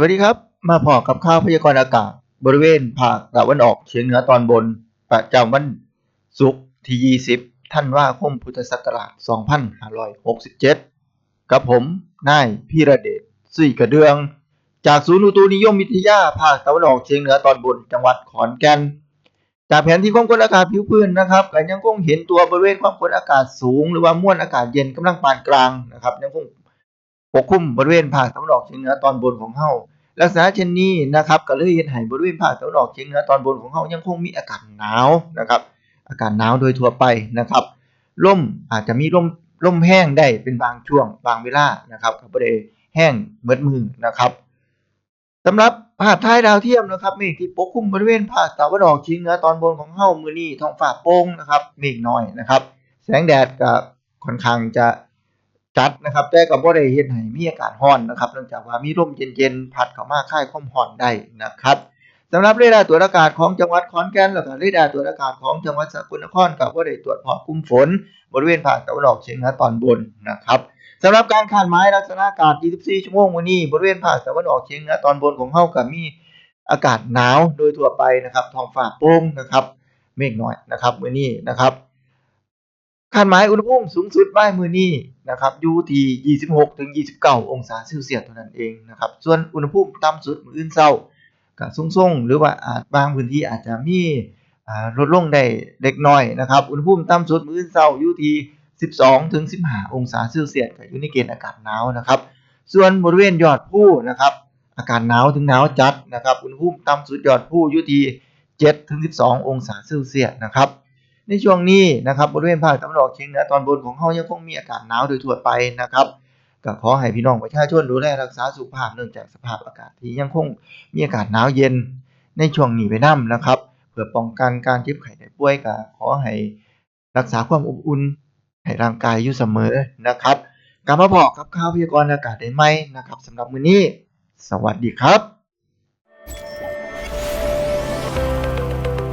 วัสดีครับ มาพอกับข่าวพยากรณ์อากาศ บริเวณภาคตะวันออกเฉียงเหนือตอนบน ประจำวันศุกร์ที่ 20ธันว่าคมพุทธศักราช 2567 กับผมนายพีระเดชสุยกระเดือง จากศูนย์อุตุนิยมวิทยาภาคตะวันออกเฉียงเหนือตอนบนจังหวัดขอนแก่น จากแผนที่ความกดอากาศผิวพื้นนะครับยังคงเห็นตัวบริเวณความกดอากาศสูง หรือว่ามวลอากาศเย็นกำลังปานกลางนะครับยังคง ปกคลุมบริเวณภาคตะวันออกเฉียงเหนือตอนบนของเฮาลักษณะเช่นนี้นะครับก็เลยเฮ็ดให้บริเวณภาคตะวันออกเฉียงเหนือตอนบนของเฮายังคงมีอากาศหนาวนะครับ อากาศหนาวโดยทั่วไปนะครับลมอาจจะมีลมลมแห้งได้เป็นบางช่วงบางเวลานะครับก็บ่ได้แห้งเบิดมือนะครับสำหรับภาพถ่ายดาวเทียมนะครับเมฆที่ปกคลุมบริเวณภาคตะวันออกเฉียงเหนือตอนบนของเฮามือนี้ท้องฟ้าโปร่งนะครับเมฆน้อยนะครับ แสงแดดก็ค่อนข้างจะ จัดนะครับ แต่ก็บ่ได้เฮ็ดให้มีอากาศร้อนนะครับเนื่องจากว่ามีลมเย็นๆ พัดเข้ามาคลายความร้อนได้นะครับสำหรับเรดาร์ตรวจอากาศของจังหวัดขอนแก่นแล้วก็เรดาร์ตรวจอากาศของจังหวัดสกลนครก็บ่ได้ตรวจพบกลุ่มฝน บริเวณภาคตะวันออกเฉียงเหนือตอนบนนะครับสำหรับการคาดหมายลักษณะอากาศ 24 ชั่วโมงมื้อนี้ บริเวณภาคตะวันออกเฉียงเหนือตอนบนของเฮาก็มีอากาศหนาวโดยทั่วไปนะครับท้องฟ้าโปร่งนะครับเมฆน้อยนะครับมื้อนี้นะครับ คาดหมายอุณหภูมิสูงสุดบ่ายมื้อนี้นะครับอยู่ที่ 26ถึง29 องศาเซลเซียสเท่านั้นเองนะครับ ส่วนอุณหภูมิต่ำสุดมื้ออื่นเช้าก็ทรงๆ หรือว่าอาจบางพื้นที่อาจจะมีลดลงได้เล็กน้อยนะครับ อุณหภูมิต่ำสุดมื้ออื่นเช้าอยู่ที่ 12ถึง15 องศาเซลเซียสก็อยู่ในเกณฑ์อากาศหนาวนะครับ ส่วนบริเวณยอดภูนะครับ อากาศหนาวถึงหนาวจัดนะครับ อุณหภูมิต่ำสุดยอดภูอยู่ที่7ถึง12 องศาเซลเซียสนะครับ ในช่วงนี้นะครับบริเวณภาคตะวันออกเฉียงเหนือตอนบนของเฮายังคงมีอากาศหนาวโดยทั่วไปนะครับก็ขอให้พี่น้องประชาชนดูแลรักษาสุขภาพเนื่องจากสภาพอากาศที่ยังคงมีอากาศหนาวเย็น ในช่วงนี้ไปนํนะครับ เพื่อป้องกันการเจ็บไข้ได้ป่วยก็ขอให้รักษาความอบอุ่นให้ร่างกายอยู่เสมอนะครับกลับมาบอกกับข่าวพยากรณ์อากาศได้ไหมนะครับสำหรับมื้อนี้ สวัสดีครับ